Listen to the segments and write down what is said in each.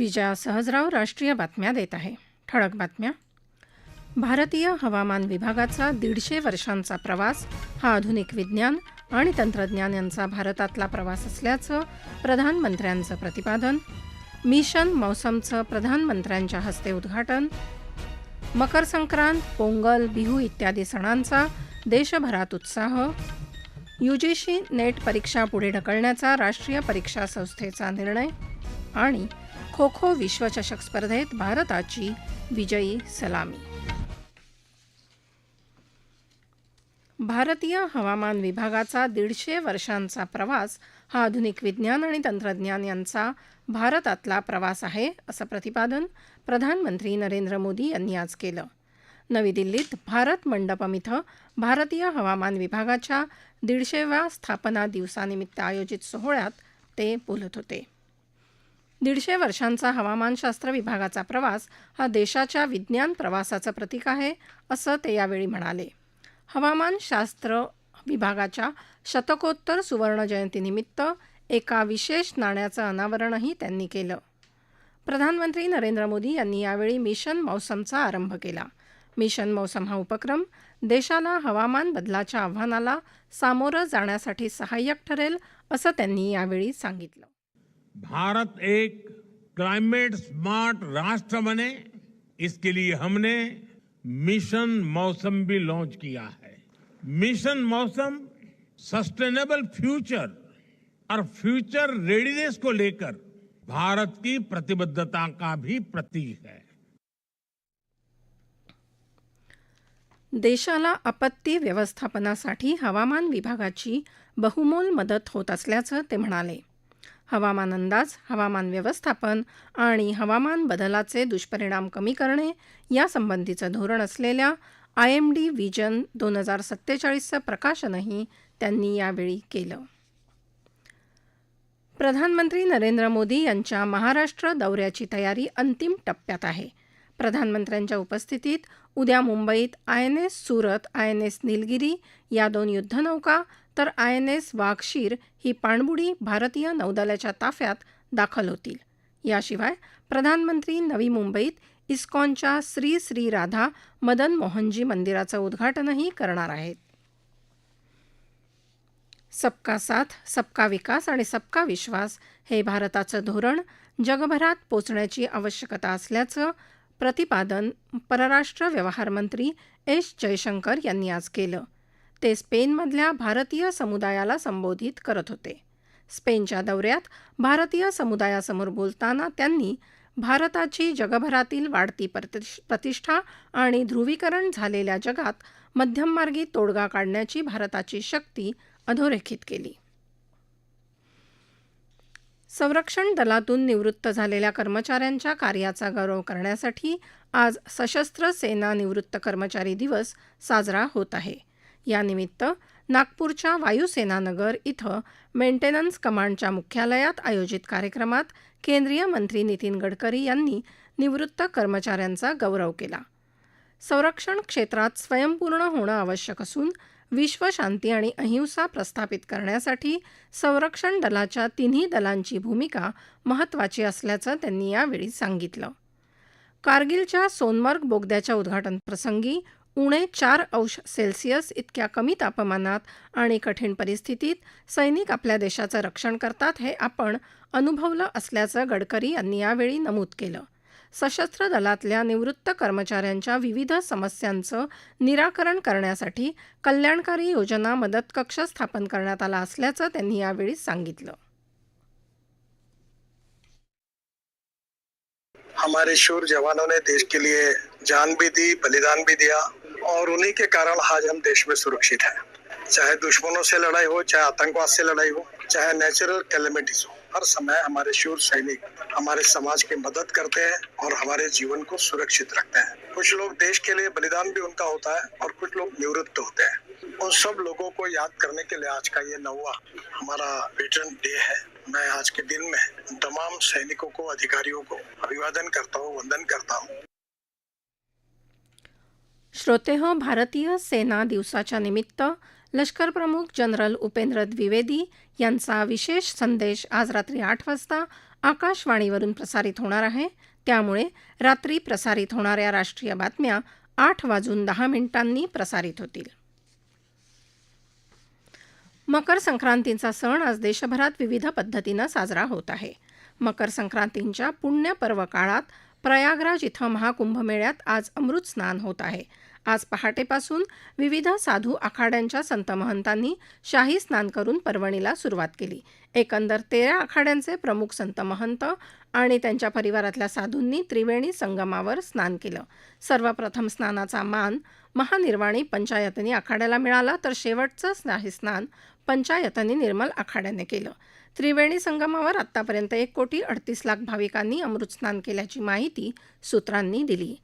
विजया सहजराव राष्ट्रीय बातम्या देत आहे. ठळक बातम्या. भारतीय हवामान विभागाचा दीडशे वर्षांचा प्रवास हा आधुनिक विज्ञान आणि तंत्रज्ञान यांचा भारतातला प्रवास असल्याचं प्रधानमंत्र्यांचं प्रतिपादन मिशन मौसमचं प्रधानमंत्र्यांच्या हस्ते उद्घाटन मकर संक्रांत पोंगल बिहू इत्यादी सणांचा देशभरात उत्साह युजीसी नेट परीक्षा पुढे ढकलण्याचा राष्ट्रीय परीक्षा संस्थेचा निर्णय आणि खो खो विश्वचषक स्पर्धेत भारताची विजयी सलामी. भारतीय हवामान विभागाचा दीडशे वर्षांचा प्रवास हा आधुनिक विज्ञान आणि तंत्रज्ञान यांचा भारतातला प्रवास आहे असं प्रतिपादन प्रधानमंत्री नरेंद्र मोदी यांनी आज केलं. नवी दिल्लीत भारत मंडपम इथं भारतीय हवामान विभागाच्या दीडशेव्या स्थापना दिवसानिमित्त आयोजित सोहळ्यात ते बोलत होते. दीडशे वर्षांचा हवामानशास्त्र विभागाचा प्रवास हा देशाच्या विज्ञान प्रवासाचं प्रतीक आहे असं ते यावेळी म्हणाले. हवामानशास्त्र विभागाच्या शतकोत्तर सुवर्णजयंतीनिमित्त एका विशेष नाण्याचं अनावरणही त्यांनी केलं. प्रधानमंत्री नरेंद्र मोदी यांनी यावेळी मिशन मौसमचा आरंभ केला. मिशन मौसम हा उपक्रम देशाला हवामान बदलाच्या आव्हानाला सामोरं जाण्यासाठी सहाय्यक ठरेल असं त्यांनी यावेळी सांगितलं. भारत एक क्लाइमेट स्मार्ट राष्ट्र बने इसके लिए हमने मिशन मौसम भी लॉन्च किया है। मिशन मौसम सस्टेनेबल फ्यूचर और फ्यूचर रेडीनेस को लेकर भारत की प्रतिबद्धता का भी प्रतीक है। देशाला आपत्ती व्यवस्थापनासाठी हवामान विभागाची बहुमोल मदत होत असल्याचं ते म्हणाले. हवामान अंदाज हवामान व्यवस्थापन आणि हवामान बदलाचे दुष्परिणाम कमी करणे यासंबंधीचं धोरण असलेल्या आय एम डी व्हिजन दोन हजार सत्तेचाळीसचं प्रकाशनही त्यांनी यावेळी केलं. प्रधानमंत्री नरेंद्र मोदी यांच्या महाराष्ट्र दौऱ्याची तयारी अंतिम टप्प्यात आहे. प्रधानमंत्र्यांच्या उपस्थितीत उद्या मुंबईत I N S Surat I N S Nilgiri या दोन युद्धनौका तर आय एन एस वाघशीर ही पाणबुडी भारतीय नौदलाच्या ताफ्यात दाखल होतील. याशिवाय प्रधानमंत्री नवी मुंबईत इस्कॉनच्या श्री श्री राधा मदन मोहनजी मंदिराचं उद्घाटनही करणार आहेत. सबका साथ सबका विकास आणि सबका विश्वास हे भारताचं धोरण जगभरात पोचण्याची आवश्यकता असल्याचं प्रतिपादन परराष्ट्र व्यवहार मंत्री एस जयशंकर यांनी आज केलं. ते स्पेनमधल्या भारतीय समुदायाला संबोधित करत होते. स्पेनच्या दौऱ्यात भारतीय समुदायासमोर बोलताना त्यांनी भारताची जगभरातील वाढती प्रतिष्ठा आणि ध्रुवीकरण झालेल्या जगात मध्यममार्गी तोडगा काढण्याची भारताची शक्ती अधोरेखित केली. संरक्षण दलातून निवृत्त झालेल्या कर्मचाऱ्यांच्या कार्याचा गौरव करण्यासाठी आज सशस्त्र सेना निवृत्त कर्मचारी दिवस साजरा होत आहे. यानिमित्त नागपूरच्या वायुसेनानगर इथं मेंटेनन्स कमांडच्या मुख्यालयात आयोजित कार्यक्रमात केंद्रीय मंत्री नितीन गडकरी यांनी निवृत्त कर्मचाऱ्यांचा गौरव केला. संरक्षण क्षेत्रात स्वयंपूर्ण होणं आवश्यक असून विश्वशांती आणि अहिंसा प्रस्थापित करण्यासाठी संरक्षण दलाच्या तिन्ही दलांची भूमिका महत्त्वाची असल्याचं त्यांनी यावेळी सांगितलं. कारगिलच्या सोनमर्ग बोगद्याच्या उद्घाटनप्रसंगी उणे चार अंश सेल्सिअस इतक्या कमी तापमानात आणि कठीण परिस्थितीत सैनिक आपल्या देशाचं रक्षण करतात हे आपण अनुभवलं असल्याचं गडकरी यांनी यावेळी नमूद केलं. सशस्त्र दलातल्या निवृत्त कर्मचाऱ्यांच्या विविध समस्यांचं निराकरण करण्यासाठी कल्याणकारी योजना मदत कक्ष स्थापन करण्यात आला असल्याचं त्यांनी यावेळी सांगितलं. हमारे शूर जवानों ने देश के लिए जान भी दी बलिदान भी दिया और उन्हीं के कारण आज हम देश में सुरक्षित हैं। चाहे दुश्मनों से लड़ाई हो, चाहे आतंकवाद से लड़ाई हो, चाहे नेचुरल कैलमिटीज हो, हर समय हमारे शूर सैनिक, हमारे समाज की मदद करते हैं और हमारे जीवन को सुरक्षित रखते हैं। कुछ लोग देश के लिए बलिदान भी उनका होता है और कुछ लोग निवृत्त होते हैं। उन सब लोगों को याद करने के लिए आज का ये नौवा हमारा वेटरन डे है। मैं आज के दिन में तमाम सैनिकों को, अधिकारियों को अभिवादन करता हूँ, वंदन करता हूँ। श्रोतेह भारतीय सेना दिवसाच्या निमित्त लष्कर प्रमुख जनरल उपेंद्र द्विवेदी यांचा विशेष संदेश आज रात्री आठ वाजता आकाशवाणीवरून प्रसारित होणार आहे. त्यामुळे रात्री प्रसारित होणाऱ्या राष्ट्रीय बातम्या आठ वाजून दहा मिनिटांनी प्रसारित होतील. मकर संक्रांतीचा सण आज देशभरात विविध पद्धतीनं साजरा होत आहे. मकर संक्रांतींच्या पुण्य पर्व काळात प्रयागराज इथं महाकुंभमेळ्यात आज अमृत स्नान होत आहे. आज पहाटेपासून विविध साधू आखाड्यांच्या संत महंतांनी शाही स्नान करून पर्वणीला सुरुवात केली. एकंदर तेरा आखाड्यांचे प्रमुख संत महंत आणि त्यांच्या परिवारातल्या साधूंनी त्रिवेणी संगमावर स्नान केलं. सर्वप्रथम स्नानाचा मान महानिर्वाणी पंचायतनी आखाड्याला मिळाला तर शेवटचं शाही स्नान पंचायतनी निर्मल आखाड्याने केलं. त्रिवेणी संगमावर आतापर्यंत एक कोटी अडतीस लाख भाविकांनी अमृतस्नान केल्याची माहिती सूत्रांनी दिली.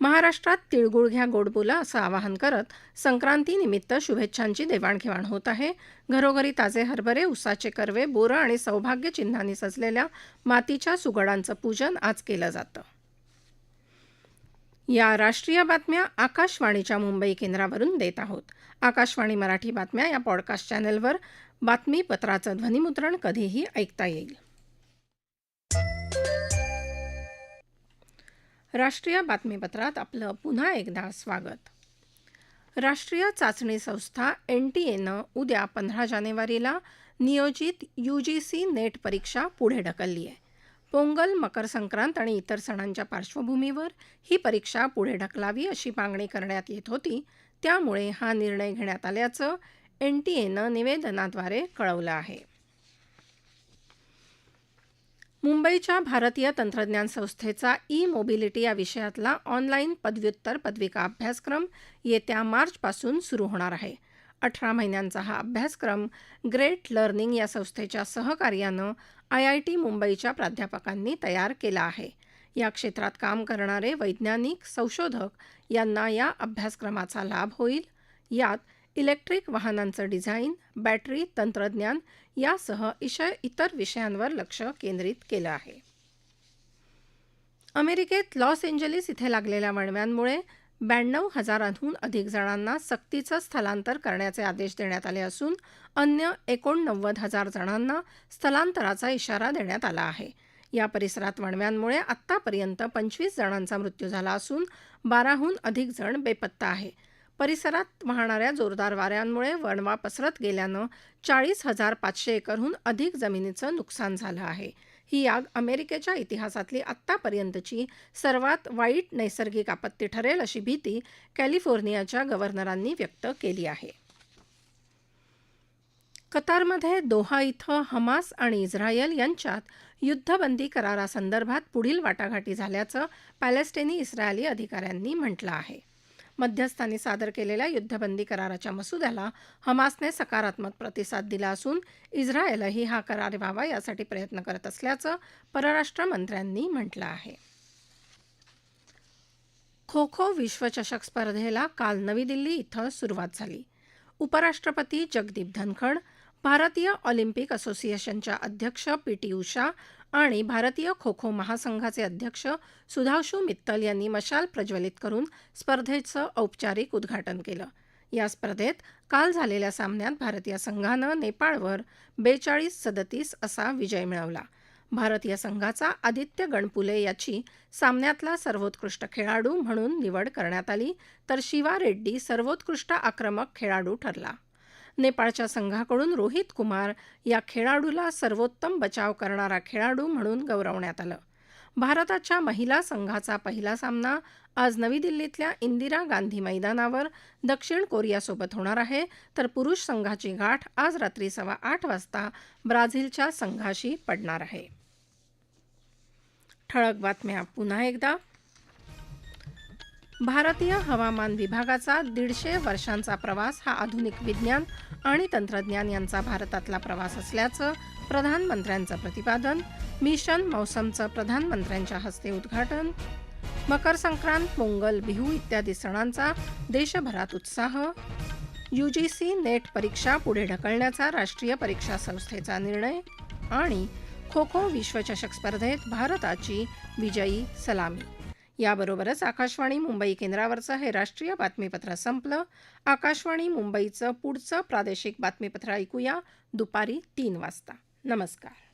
महाराष्ट्रात तिळगुळ घ्या गोड बोला असं आवाहन करत संक्रांतीनिमित्त शुभेच्छांची देवाणघेवाण होत आहे. घरोघरी ताजे हरभरे उसाचे कर्वे बोरं आणि सौभाग्य चिन्हांनी सजलेल्या मातीच्या सुगडांचं पूजन आज केलं जातं. या राष्ट्रीय बातम्या आकाशवाणीच्या मुंबई केंद्रावरून देत आहोत. आकाशवाणी मराठी बातम्या या पॉडकास्ट चॅनलवर. बातमीपत्राचं ध्वनिमुद्रण कधीही ऐकता येईल. राष्ट्रीय बातमीपत्रात आपलं पुन्हा एकदा स्वागत. राष्ट्रीय चाचणी संस्था एन टी एनं उद्या पंधरा जानेवारीला नियोजित यू जी सी नेट परीक्षा पुढे ढकलली आहे. पोंगल मकर संक्रांत आणि इतर सणांच्या पार्श्वभूमीवर ही परीक्षा पुढे ढकलावी अशी मागणी करण्यात येत होती. त्यामुळे हा निर्णय घेण्यात आल्याचं एन टी एनं निवेदनाद्वारे कळवलं आहे. मुंबईच्या भारतीय तंत्रज्ञान संस्थेचा ई मोबिलिटी या विषयातला ऑनलाईन पदव्युत्तर पदविका अभ्यासक्रम येत्या मार्चपासून सुरू होणार आहे. अठरा महिन्यांचा हा अभ्यासक्रम ग्रेट लर्निंग या संस्थेच्या सहकार्यानं आय आय टी मुंबईच्या प्राध्यापकांनी तयार केला आहे. या क्षेत्रात काम करणारे वैज्ञानिक संशोधक यांना या अभ्यासक्रमाचा लाभ होईल. यात इलेक्ट्रिक वाहनांचं डिझाईन बॅटरी तंत्रज्ञान यासह इशय इतर विषयांवर लक्ष केंद्रित केलं आहे. अमेरिकेत लॉस एंजलिस इथे लागलेल्या वणव्यांमुळे ब्याण्णव हजारांहून अधिक जणांना सक्तीचं स्थलांतर करण्याचे आदेश देण्यात आले असून अन्य एकोणनव्वद हजार जणांना स्थलांतराचा इशारा देण्यात आला आहे. या परिसरात वणव्यांमुळे आत्तापर्यंत पंचवीस जणांचा मृत्यू झाला असून बाराहून अधिक जण बेपत्ता आहे. परिसरात वाहणाऱ्या जोरदार वाऱ्यांमुळे वणवा पसरत गेल्यानं चाळीस हजार पाचशे एकरहून अधिक जमिनीचं नुकसान झालं आहे. ही आग अमेरिकेच्या इतिहासातली आत्तापर्यंतची सर्वात वाईट नैसर्गिक आपत्ती ठरेल अशी भीती कॅलिफोर्नियाच्या गव्हर्नरांनी व्यक्त केली आहे. कतारमध्ये दोहा इथं हमास आणि इस्रायल यांच्यात युद्धबंदी करारासंदर्भात पुढील वाटाघाटी झाल्याचं पॅलेस्टिनी इस्रायली अधिकाऱ्यांनी म्हटलं आहे. मध्यस्थांनी सादर केलेल्या युद्धबंदी कराराच्या मसुद्याला हमासने सकारात्मक प्रतिसाद दिला असून इस्रायलही हा करार व्हावा यासाठी प्रयत्न करत असल्याचं परराष्ट्र मंत्र्यांनी म्हटलं आहे. खो खो विश्वचषक स्पर्धेला काल नवी दिल्ली इथं सुरुवात झाली. उपराष्ट्रपती जगदीप धनखड भारतीय ऑलिम्पिक असोसिएशनच्या अध्यक्ष पी टी उषा आणि भारतीय खो खो महासंघाचे अध्यक्ष सुधांशू मित्तल यांनी मशाल प्रज्वलित करून स्पर्धेचं औपचारिक उद्घाटन केलं. या स्पर्धेत काल झालेल्या सामन्यात भारतीय संघानं नेपाळवर बेचाळीस सदतीस असा विजय मिळवला. भारतीय संघाचा आदित्य गणपुले याची सामन्यातला सर्वोत्कृष्ट खेळाडू म्हणून निवड करण्यात आली तर शिवा रेड्डी सर्वोत्कृष्ट आक्रमक खेळाडू ठरला. नेपाळच्या संघाकडून रोहित कुमार या खेळाडूला सर्वोत्तम बचाव करणारा खेळाडू म्हणून गौरवण्यात आलं. भारताच्या महिला संघाचा पहिला सामना आज नवी दिल्लीतल्या इंदिरा गांधी मैदानावर दक्षिण कोरियासोबत होणार आहे. तर पुरुष संघाची गाठ आज रात्री सव्वा आठ वाजता ब्राझीलच्या संघाशी पडणार आहे. ठळक बातम्या पुन्हा एकदा. भारतीय हवामान विभागाचा दीडशे वर्षांचा प्रवास हा आधुनिक विज्ञान आणि तंत्रज्ञान यांचा भारतातला प्रवास असल्याचं प्रधानमंत्र्यांचं प्रतिपादन मिशन मौसमचं प्रधानमंत्र्यांच्या हस्ते उद्घाटन मकर संक्रांत पोंगल बिहू इत्यादी सणांचा देशभरात उत्साह यूजीसी नेट परीक्षा पुढे ढकलण्याचा राष्ट्रीय परीक्षा संस्थेचा निर्णय आणि खो खो विश्वचषक स्पर्धेत भारताची विजयी सलामी. याबरोबरच आकाशवाणी मुंबई केंद्रावरचं हे राष्ट्रीय बातमीपत्र संपलं. आकाशवाणी मुंबईचं पुढचं प्रादेशिक बातमीपत्र ऐकूया दुपारी तीन वाजता. नमस्कार.